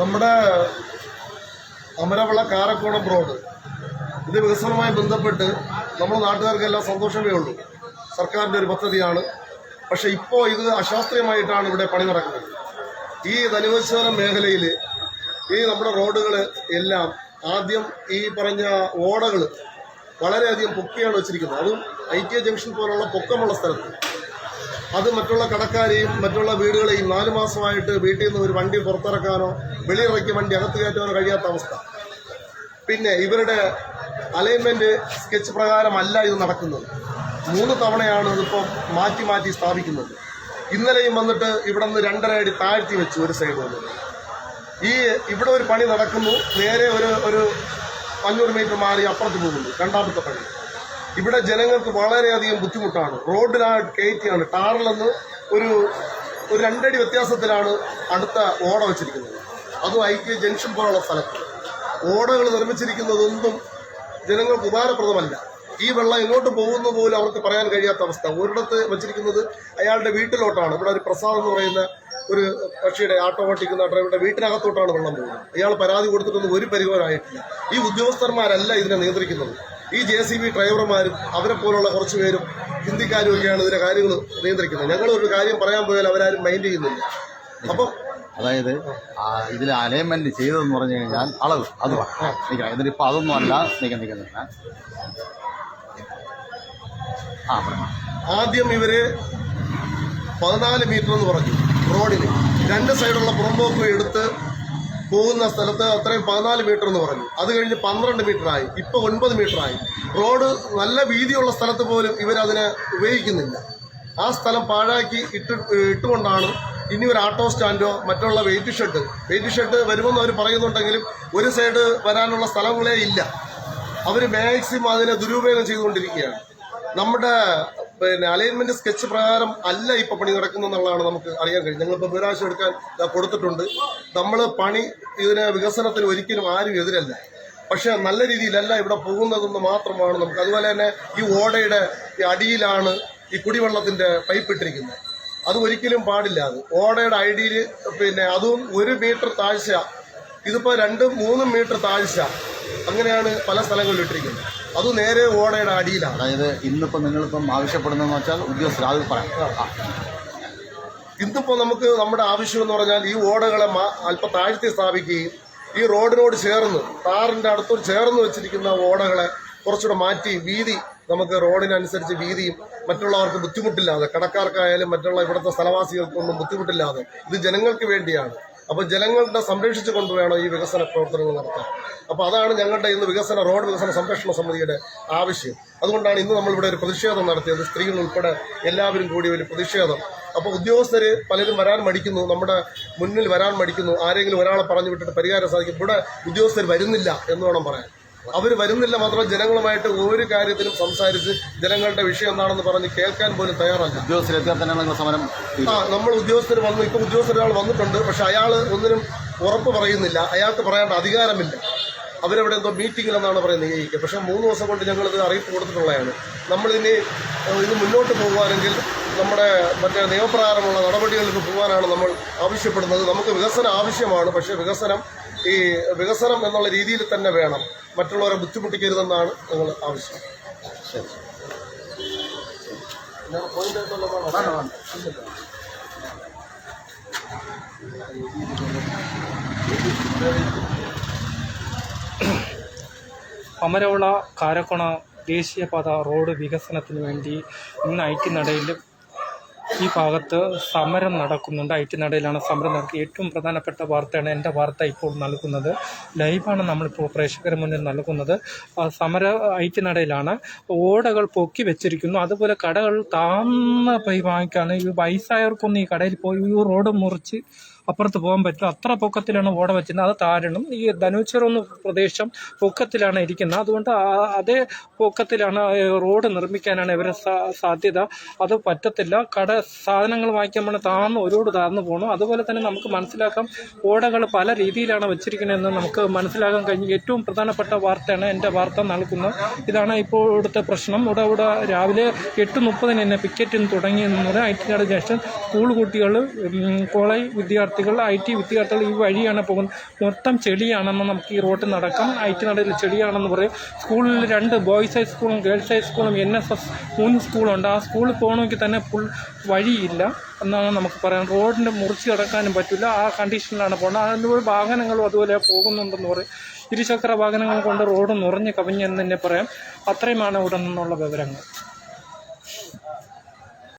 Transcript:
നമ്മുടെ അമരവിള കാരക്കോണം റോഡ് ഇത് വികസനവുമായി ബന്ധപ്പെട്ട് നമ്മുടെ നാട്ടുകാർക്കെല്ലാം സന്തോഷമേ ഉള്ളൂ. സർക്കാരിന്റെ ഒരു പദ്ധതിയാണ്. പക്ഷേ ഇപ്പോൾ ഇത് അശാസ്ത്രീയമായിട്ടാണ് ഇവിടെ പണി നടക്കുന്നത്. ഈ ധനുവശ്വരം മേഖലയിൽ ഈ നമ്മുടെ റോഡുകൾ എല്ലാം ആദ്യം ഈ പറഞ്ഞ ഓടകൾ വളരെയധികം പൊക്കിയാണ് വെച്ചിരിക്കുന്നത്. അതും ഐ ജംഗ്ഷൻ പോലുള്ള പൊക്കമുള്ള സ്ഥലത്ത്. അത് മറ്റുള്ള കടക്കാരെയും മറ്റുള്ള വീടുകളെയും നാലു മാസമായിട്ട് വീട്ടിൽ നിന്ന് ഒരു വണ്ടി പുറത്തിറക്കാനോ വെളിയിറക്കി വണ്ടി അകത്ത് കയറ്റാനോ കഴിയാത്ത അവസ്ഥ. പിന്നെ ഇവരുടെ അലൈൻമെന്റ് സ്കെച്ച് പ്രകാരമല്ല ഇത് നടക്കുന്നത്. മൂന്ന് തവണയാണ് ഇതിപ്പോൾ മാറ്റി മാറ്റി സ്ഥാപിക്കുന്നത്. ഇന്നലെയും വന്നിട്ട് ഇവിടെ നിന്ന് രണ്ടര അടി താഴ്ത്തി വെച്ചു ഒരു സൈഡ് വന്നിട്ട് ഈ ഇവിടെ ഒരു പണി നടക്കുന്നു. നേരെ ഒരു ഒരു അഞ്ഞൂറ് മീറ്റർ മാറി അപ്പുറത്ത് പോകുന്നു രണ്ടാമത്തെ പണി. ഇവിടെ ജനങ്ങൾക്ക് വളരെയധികം ബുദ്ധിമുട്ടാണ്. റോഡിലാണ് കയറ്റിയാണ്. ടാറിൽ നിന്ന് ഒരു ഒരു രണ്ടടി വ്യത്യാസത്തിലാണ് അടുത്ത ഓട വെച്ചിരിക്കുന്നത്. അതും ഐക്യ ജംഗ്ഷൻ പോലുള്ള സ്ഥലത്ത്. ഓടകൾ നിർമ്മിച്ചിരിക്കുന്നതൊന്നും ജനങ്ങൾക്ക് ഉപകാരപ്രദമല്ല. ഈ വെള്ളം എങ്ങോട്ട് പോകുന്നു പോലും അവർക്ക് പറയാൻ കഴിയാത്ത അവസ്ഥ. ഒരിടത്ത് വെച്ചിരിക്കുന്നത് അയാളുടെ വീട്ടിലോട്ടാണ്. ഇവിടെ ഒരു പ്രസാദ് എന്ന് പറയുന്ന ഒരു കക്ഷിയുടെ ആട്ടോ ഓട്ടിക്കുന്ന ഡ്രൈവറുടെ വീട്ടിനകത്തോട്ടാണ് വെള്ളം പോകുന്നത്. അയാൾ പരാതി കൊടുത്തിട്ടൊന്നും ഒരു പരിഹാരമായിട്ടില്ല ഈ ഉദ്യോഗസ്ഥന്മാരല്ല ഇതിനെ നിയന്ത്രിക്കുന്നത്. ഈ ജെ സി ബി ഡ്രൈവർമാരും അവരെ പോലുള്ള കുറച്ച് പേരും ഹിന്ദിക്കാരും ഒക്കെയാണ് ഇതിന്റെ കാര്യങ്ങൾ നിയന്ത്രിക്കുന്നത്. ഞങ്ങൾ ഒരു കാര്യം പറയാൻ പോയാൽ അവരാരും മൈൻഡ് ചെയ്യുന്നില്ല. അപ്പം അതായത് ഇതിൽ അലൈൻമെന്റ് ചെയ്തതെന്ന് പറഞ്ഞു കഴിഞ്ഞാൽ അളവ് അത് നിൽക്കണം എന്നിട്ട് ഇപ്പം അതൊന്നും അല്ല നിൽക്കാൻ നിൽക്കുന്നില്ല ആ ആദ്യം ഇവർ പതിനാല് മീറ്റർ എന്ന് പറഞ്ഞു റോഡിന് രണ്ട് സൈഡുള്ള പുറമ്പോക്ക് എടുത്ത് പോകുന്ന സ്ഥലത്ത് അത്രയും പതിനാല് മീറ്റർ എന്ന് പറഞ്ഞു. അത് കഴിഞ്ഞ് പന്ത്രണ്ട് മീറ്റർ ആയി. ഇപ്പൊ ഒൻപത് മീറ്റർ ആയി. റോഡ് നല്ല വീതിയുള്ള സ്ഥലത്ത് പോലും ഇവരതിനെ ഉപയോഗിക്കുന്നില്ല. ആ സ്ഥലം പാഴാക്കി ഇട്ട് ഇട്ടുകൊണ്ടാണ് ഇനി ഒരു ആട്ടോ സ്റ്റാൻഡോ മറ്റുള്ള വെയിറ്റ് ഷെഡ് വെയിറ്റ് ഷെഡ് വരുമെന്ന് അവർ പറയുന്നുണ്ടെങ്കിലും ഒരു സൈഡ് വരാനുള്ള സ്ഥലങ്ങളേ ഇല്ല. അവർ മാക്സിമം അതിനെ ദുരുപയോഗം ചെയ്തുകൊണ്ടിരിക്കുകയാണ്. നമ്മുടെ പിന്നെ അലൈൻമെന്റ് സ്കെച്ച് പ്രകാരം അല്ല ഇപ്പൊ പണി നടക്കുന്നു എന്നുള്ളതാണ് നമുക്ക് അറിയാൻ കഴിയും. ഞങ്ങളിപ്പോൾ വിവരാശം എടുക്കാൻ കൊടുത്തിട്ടുണ്ട്. നമ്മൾ പണി ഇതിന് വികസനത്തിന് ഒരിക്കലും ആരും എതിരല്ല. പക്ഷെ നല്ല രീതിയിലല്ല ഇവിടെ പോകുന്നതെന്ന് മാത്രമാണ് നമുക്ക്. അതുപോലെ തന്നെ ഈ ഓടയുടെ ഈ അടിയിലാണ് ഈ കുടിവെള്ളത്തിന്റെ പൈപ്പ് ഇട്ടിരിക്കുന്നത്. അത് ഒരിക്കലും പാടില്ല അത്. ഓടയുടെ അടിയിൽ പിന്നെ അതും ഒരു മീറ്റർ താഴ്ച. ഇതിപ്പോ രണ്ടും മൂന്നും മീറ്റർ താഴ്ച. അങ്ങനെയാണ് പല സ്ഥലങ്ങളിലും ഇട്ടിരിക്കുന്നത്. അത് നേരെ ഓടയുടെ അടിയിലാണ്. അതായത് ഇന്നിപ്പോൾ നിങ്ങളിപ്പം ആവശ്യപ്പെടുന്നതെന്ന് വെച്ചാൽ ഉദ്യോഗസ്ഥർ അത് പറയാം ആ. ഇന്നിപ്പോ നമുക്ക് നമ്മുടെ ആവശ്യം എന്ന് പറഞ്ഞാൽ ഈ ഓടകളെ അല്പ അല്പം താഴ്ത്തി സ്ഥാപിക്കുകയും ഈ റോഡിനോട് ചേർന്ന് താറിന്റെ അടുത്തോട് ചേർന്ന് വെച്ചിരിക്കുന്ന ഓടകളെ കുറച്ചുകൂടെ മാറ്റി വീതി നമുക്ക് റോഡിനനുസരിച്ച് വീതിയും മറ്റുള്ളവർക്ക് ബുദ്ധിമുട്ടില്ലാതെ കടക്കാർക്കായാലും മറ്റുള്ള ഇവിടുത്തെ സ്ഥലവാസികൾക്കൊന്നും ബുദ്ധിമുട്ടില്ലാതെ ഇത് ജനങ്ങൾക്ക് വേണ്ടിയാണ്. അപ്പോൾ ജനങ്ങളുടെ സംരക്ഷിച്ചു കൊണ്ടുവേണം ഈ വികസന പ്രവർത്തനങ്ങൾ നടത്താൻ. അപ്പോൾ അതാണ് ഞങ്ങളുടെ ഇന്ന് വികസന റോഡ് വികസന സംരക്ഷണ സമിതിയുടെ ആവശ്യം. അതുകൊണ്ടാണ് ഇന്ന് നമ്മളിവിടെ ഒരു പ്രതിഷേധം നടത്തിയത്. സ്ത്രീകൾ ഉൾപ്പെടെ എല്ലാവരും കൂടി ഒരു പ്രതിഷേധം. അപ്പോൾ ഉദ്യോഗസ്ഥര് പലരും വരാൻ മടിക്കുന്നു. നമ്മുടെ മുന്നിൽ വരാൻ മടിക്കുന്നു. ആരെങ്കിലും ഒരാളെ പറഞ്ഞു വിട്ടിട്ട് പരിഹാരം സാധിക്കും. ഇവിടെ ഉദ്യോഗസ്ഥർ വരുന്നില്ല എന്ന് വേണം പറയാൻ. അവർ വരുന്നില്ല മാത്രം ജനങ്ങളുമായിട്ട് ഒരു കാര്യത്തിലും സംസാരിച്ച് ജനങ്ങളുടെ വിഷയം എന്താണെന്ന് പറഞ്ഞ് കേൾക്കാൻ പോലും തയ്യാറല്ല. ഉദ്യോഗസ്ഥരെത്തിയാൽ സമരം ആ നമ്മൾ ഉദ്യോഗസ്ഥർ വന്നു. ഇപ്പം ഉദ്യോഗസ്ഥർ ഒരാൾ വന്നിട്ടുണ്ട്. പക്ഷെ അയാൾ ഒന്നിനും ഉറപ്പ് പറയുന്നില്ല. അയാൾക്ക് പറയേണ്ട അധികാരമില്ല. അവരവിടെ എന്തോ മീറ്റിങ്ങിലെന്നാണ് പറയുന്നത് ഈ പക്ഷെ മൂന്ന് ദിവസം കൊണ്ട് ഞങ്ങളിത് അറിയിപ്പ് കൊടുത്തിട്ടുള്ളതാണ്. നമ്മളിനി ഇത് മുന്നോട്ട് പോകുവാണെങ്കിൽ നമ്മുടെ മറ്റേ നിയമപ്രകാരമുള്ള നടപടികളിലേക്ക് പോകാനാണ് നമ്മൾ ആവശ്യപ്പെടുന്നത്. നമുക്ക് വികസനം ആവശ്യമാണ്. പക്ഷേ വികസനം ഈ വികസനം എന്നുള്ള രീതിയിൽ തന്നെ വേണം. മറ്റുള്ളവരെ ബുദ്ധിമുട്ടിക്കരുതെന്നാണ് ഞങ്ങൾ ആവശ്യം. ശരി. അമരവിള കാരക്കുണ ദേശീയപാത റോഡ് വികസനത്തിന് വേണ്ടി ഇന്ന് ഐ ടി നടയിൽ ഈ ഭാഗത്ത് സമരം നടക്കുന്നുണ്ട്. ഐ ടി നടയിലാണ് സമരം. നടക്കുക ഏറ്റവും പ്രധാനപ്പെട്ട വാർത്തയാണ് എന്റെ വാർത്ത ഇപ്പോൾ നൽകുന്നത്. ലൈവാണ് നമ്മളിപ്പോൾ പ്രേക്ഷകരെ മുന്നിൽ നൽകുന്നത്. സമര ഐ ടി നടയിലാണ്. ഓടകൾ പൊക്കി വെച്ചിരിക്കുന്നു. അതുപോലെ കടകൾ താന്ന പോയി വാങ്ങിക്കാണ്. ഈ വയസ്സായവർക്കൊന്നും ഈ കടയിൽ പോയി ഈ റോഡ് മുറിച്ച് അപ്പുറത്ത് പോകാൻ പറ്റില്ല. അത്ര പൊക്കത്തിലാണ് ഓട വെച്ചിരുന്നത്. അത് താരണം ഈ ധനുച്ചറൊന്ന് പ്രദേശം പൊക്കത്തിലാണ് ഇരിക്കുന്നത്. അതുകൊണ്ട് അതേ പൊക്കത്തിലാണ് റോഡ് നിർമ്മിക്കാനാണ് ഇവരെ സാധ്യത. അത് പറ്റത്തില്ല. കട സാധനങ്ങൾ വാങ്ങിക്കാൻ താന്ന് ഒരുപാട് താഴ്ന്നു പോകണം അതുപോലെ തന്നെ നമുക്ക് മനസ്സിലാക്കാം ഓടകൾ പല രീതിയിലാണ് വെച്ചിരിക്കുന്നതെന്ന് നമുക്ക് മനസ്സിലാക്കാൻ കഴിഞ്ഞു. ഏറ്റവും പ്രധാനപ്പെട്ട വാർത്തയാണ് എന്റെ വാർത്ത നൽകുന്നത്. ഇതാണ് ഇപ്പോൾ ഇവിടുത്തെ പ്രശ്നം. ഇവിടെ ഇവിടെ രാവിലെ എട്ട് മുപ്പതിന് തന്നെ പിക്കറ്റിന് തുടങ്ങിയെന്ന് പറഞ്ഞാൽ ഐ ടി ജംഗ്ഷൻ സ്കൂൾ കുട്ടികൾ കോളേജ് വിദ്യാർത്ഥികൾ വിദ്യാർത്ഥികൾ ഐ ടി വിദ്യാർത്ഥികൾ ഈ വഴിയാണ് പോകുന്നത്. മൊത്തം ചെളിയാണെന്ന് നമുക്ക് ഈ റോട്ടിൽ നടക്കാം. ഐ ടി നടയിൽ ചെളിയാണെന്ന് പറയും. സ്കൂളിൽ രണ്ട് ബോയ്സ് ഹൈ സ്കൂളും ഗേൾസ് ഹൈ സ്കൂളും എൻ എസ് എസ് മൂന്ന് സ്കൂളുണ്ട്. ആ സ്കൂളിൽ പോകണമെങ്കിൽ തന്നെ ഫുൾ വഴിയില്ല എന്നാണ് നമുക്ക് പറയാം റോഡിന്റെ മുറിച്ച് കിടക്കാനും പറ്റില്ല. ആ കണ്ടീഷനിലാണ് പോകുന്നത്. അതിലൂടെ വാഹനങ്ങളും അതുപോലെ പോകുന്നുണ്ടെന്ന് പറയും. ഇരുചക്ര വാഹനങ്ങൾ കൊണ്ട് റോഡ് നിറഞ്ഞ് കവിഞ്ഞെന്ന് തന്നെ പറയാം. അത്രയുമാണ് ഇവിടെ നിന്നുള്ള വിവരങ്ങൾ.